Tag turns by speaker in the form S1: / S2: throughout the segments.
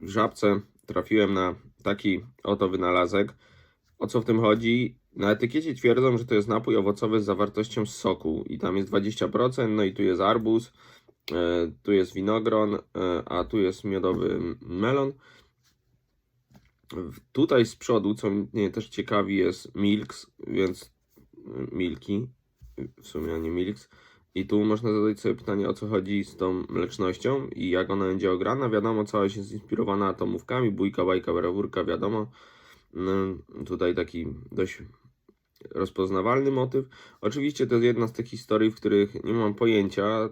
S1: w żabce trafiłem na taki oto wynalazek. O co w tym chodzi? Na etykiecie twierdzą, że to jest napój owocowy z zawartością soku i tam jest 20%, no i tu jest arbuz, e, tu jest winogron, e, a tu jest miodowy melon. Tutaj z przodu, co mnie też ciekawi, jest Milks, więc y, Milki, w sumie a nie Milks. I tu można zadać sobie pytanie, o co chodzi z tą mlecznością i jak ona będzie ograna. Wiadomo, całość jest zinspirowana atomówkami, bójka, bajka, brawurka, wiadomo. No, tutaj taki dość rozpoznawalny motyw. Oczywiście to jest jedna z tych historii, w których nie mam pojęcia,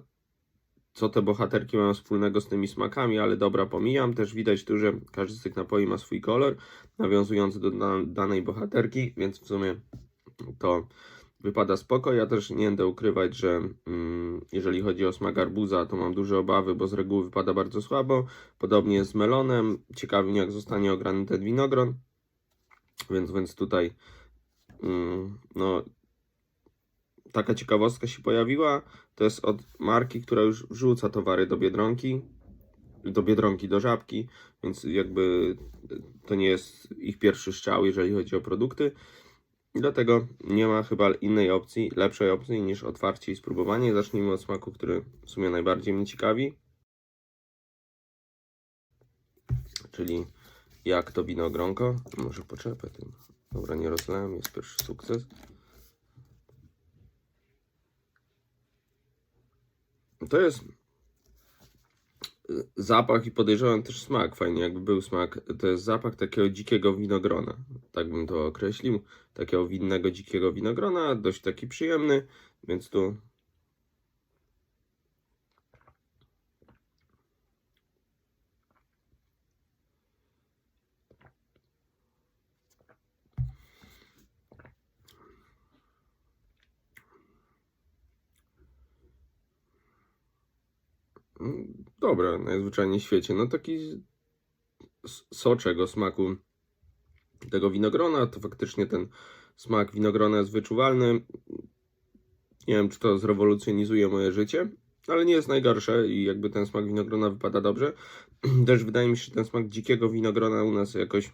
S1: co te bohaterki mają wspólnego z tymi smakami, ale dobra, pomijam. Też widać tu, że każdy z tych napoi ma swój kolor, nawiązujący do da- danej bohaterki, więc w sumie to wypada spoko. Ja też nie będę ukrywać, że mm, jeżeli chodzi o smak arbuza, to mam duże obawy, bo z reguły wypada bardzo słabo. Podobnie z melonem. Ciekawi mnie, jak zostanie ograny ten winogron. Więc, więc tutaj mm, no, taka ciekawostka się pojawiła. To jest od marki, która już wrzuca towary do Biedronki, do Biedronki, do Żabki, więc jakby to nie jest ich pierwszy strzał, jeżeli chodzi o produkty. Dlatego nie ma chyba innej opcji, lepszej opcji niż otwarcie i spróbowanie. Zacznijmy od smaku, który w sumie najbardziej mnie ciekawi. Czyli jak to winogronko. Może poczepę tym. Dobra, nie rozlałem, jest pierwszy sukces. To jest zapach i podejrzewam też smak. Fajnie, jakby był smak. To jest zapach takiego dzikiego winogrona. Tak bym to określił. Takiego winnego, dzikiego winogrona. Dość taki przyjemny, więc tu. Dobra, najzwyczajniej w świecie. No taki s- soczek o smaku tego winogrona, to faktycznie ten smak winogrona jest wyczuwalny. Nie wiem, czy to zrewolucjonizuje moje życie, ale nie jest najgorsze i jakby ten smak winogrona wypada dobrze. Też wydaje mi się, że ten smak dzikiego winogrona u nas jakoś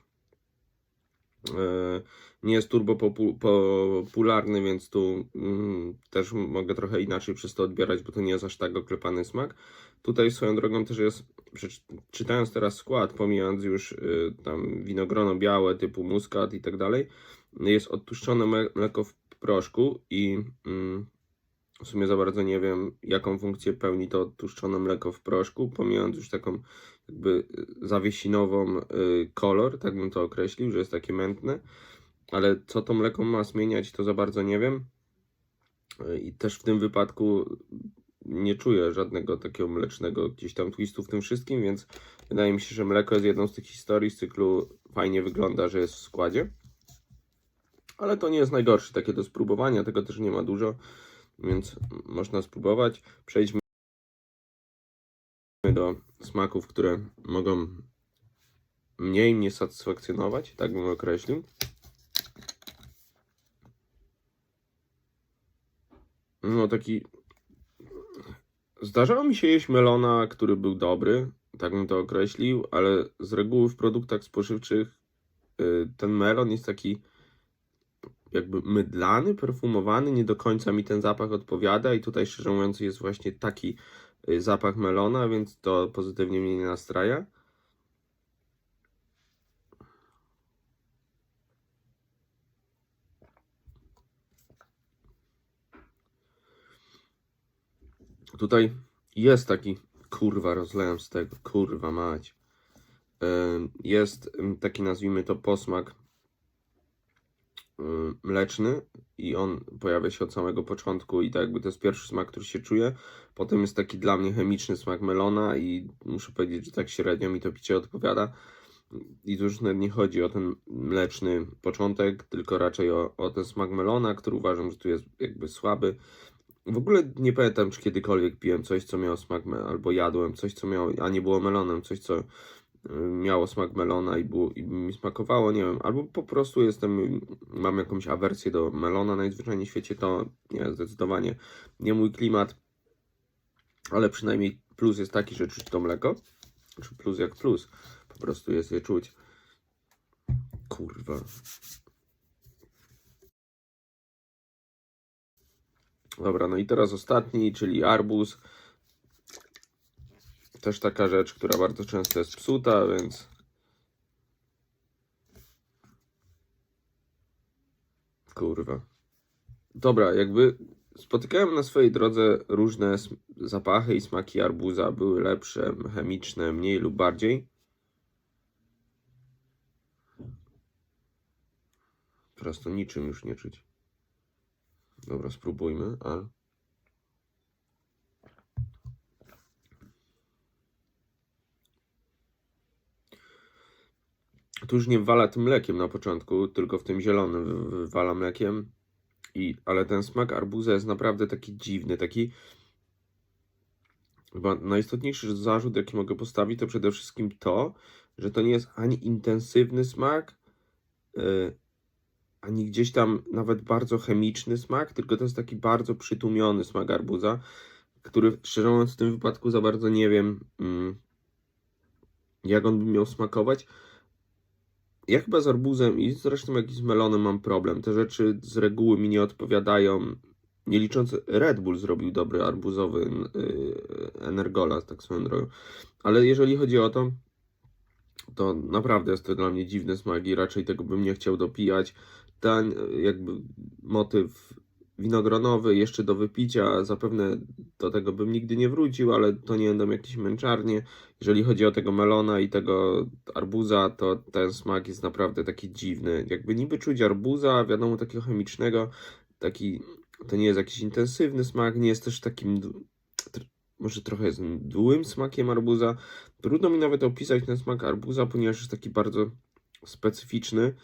S1: nie jest turbo popu- popularny, więc tu mm, też mogę trochę inaczej przez to odbierać, bo to nie jest aż tak oklepany smak. Tutaj swoją drogą też jest, czytając teraz skład, pomijając już y, tam winogrono białe typu muskat i tak dalej, jest odtłuszczone mleko w proszku i mm, w sumie za bardzo nie wiem, jaką funkcję pełni to odtłuszczone mleko w proszku, pomijając już taką jakby y, zawiesinową y, kolor, tak bym to określił, że jest takie mętne, ale co to mleko ma zmieniać, to za bardzo nie wiem. Y, I też w tym wypadku nie czuję żadnego takiego mlecznego gdzieś tam twistu w tym wszystkim, więc wydaje mi się, że mleko jest jedną z tych historii z cyklu fajnie wygląda, że jest w składzie. Ale to nie jest najgorsze takie do spróbowania, tego też nie ma dużo, więc można spróbować. Przejdźmy smaków, które mogą mniej mnie satysfakcjonować, tak bym określił. No taki Zdarzało mi się jeść melona, który był dobry, tak bym to określił, ale z reguły w produktach spożywczych y, ten melon jest taki jakby mydlany, perfumowany, nie do końca mi ten zapach odpowiada i tutaj szczerze mówiąc jest właśnie taki zapach melona, więc to pozytywnie mnie nie nastraja. Tutaj jest taki, kurwa, rozlałem z tego, kurwa mać. Jest taki, nazwijmy to, posmak mleczny i on pojawia się od samego początku i tak jakby to jest pierwszy smak, który się czuje. Potem jest taki dla mnie chemiczny smak melona i muszę powiedzieć, że tak średnio mi to picie odpowiada. I tu już nawet nie chodzi o ten mleczny początek, tylko raczej o, o ten smak melona, który uważam, że tu jest jakby słaby. W ogóle nie pamiętam, czy kiedykolwiek piłem coś, co miało smak, albo jadłem coś, co miało, a nie było melonem, coś, co y, miało smak melona i, było, i mi smakowało, nie wiem, albo po prostu jestem, mam jakąś awersję do melona najzwyczajniej w świecie, to nie, zdecydowanie nie mój klimat, ale przynajmniej plus jest taki, że czuć to mleko, czy plus jak plus, Po prostu jest je czuć. Kurwa. Dobra, no i teraz ostatni, czyli arbuz. Też taka rzecz, która bardzo często jest psuta, więc. Kurwa. Dobra, jakby spotykałem na swojej drodze różne zapachy i smaki arbuza. Były lepsze, chemiczne, mniej lub bardziej. Po prostu niczym już nie czuć. Dobra, spróbujmy, ale. Tu już nie wala tym mlekiem na początku, tylko w tym zielonym wywala mlekiem. I, ale ten smak arbuza jest naprawdę taki dziwny, taki. Chyba najistotniejszy zarzut, jaki mogę postawić, to przede wszystkim to, że to nie jest ani intensywny smak, yy, ani gdzieś tam nawet bardzo chemiczny smak, tylko to jest taki bardzo przytłumiony smak arbuza, który szczerze mówiąc w tym wypadku za bardzo nie wiem, mm, jak on by miał smakować. Ja chyba z arbuzem i zresztą jak i z melonem mam problem. Te rzeczy z reguły mi nie odpowiadają. Nie licząc, Red Bull zrobił dobry arbuzowy yy, energola, tak swoją drogą. Ale jeżeli chodzi o to, to naprawdę jest to dla mnie dziwny smak i raczej tego bym nie chciał dopijać. Ten y, jakby motyw winogronowy jeszcze do wypicia, zapewne do tego bym nigdy nie wrócił, ale to nie będą jakieś męczarnie. Jeżeli chodzi o tego melona i tego arbuza, to ten smak jest naprawdę taki dziwny. Jakby niby czuć arbuza, wiadomo, takiego chemicznego, taki, to nie jest jakiś intensywny smak, nie jest też takim, może trochę jest mdłym smakiem arbuza. Trudno mi nawet opisać ten smak arbuza, ponieważ jest taki bardzo specyficzny.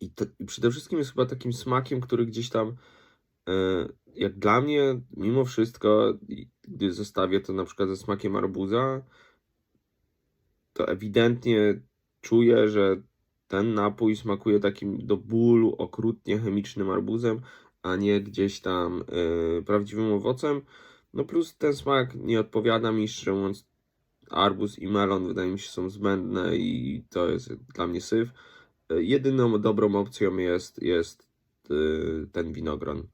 S1: I, I przede wszystkim jest chyba takim smakiem, który gdzieś tam, e, jak dla mnie, mimo wszystko, gdy zestawię to na przykład ze smakiem arbuza, to ewidentnie czuję, że ten napój smakuje takim do bólu okrutnie chemicznym arbuzem, a nie gdzieś tam e, prawdziwym owocem. No plus ten smak nie odpowiada mi, szczerze mówiąc, arbuz i melon wydaje mi się są zbędne i to jest dla mnie syf. Jedyną dobrą opcją jest, jest e, ten winogron.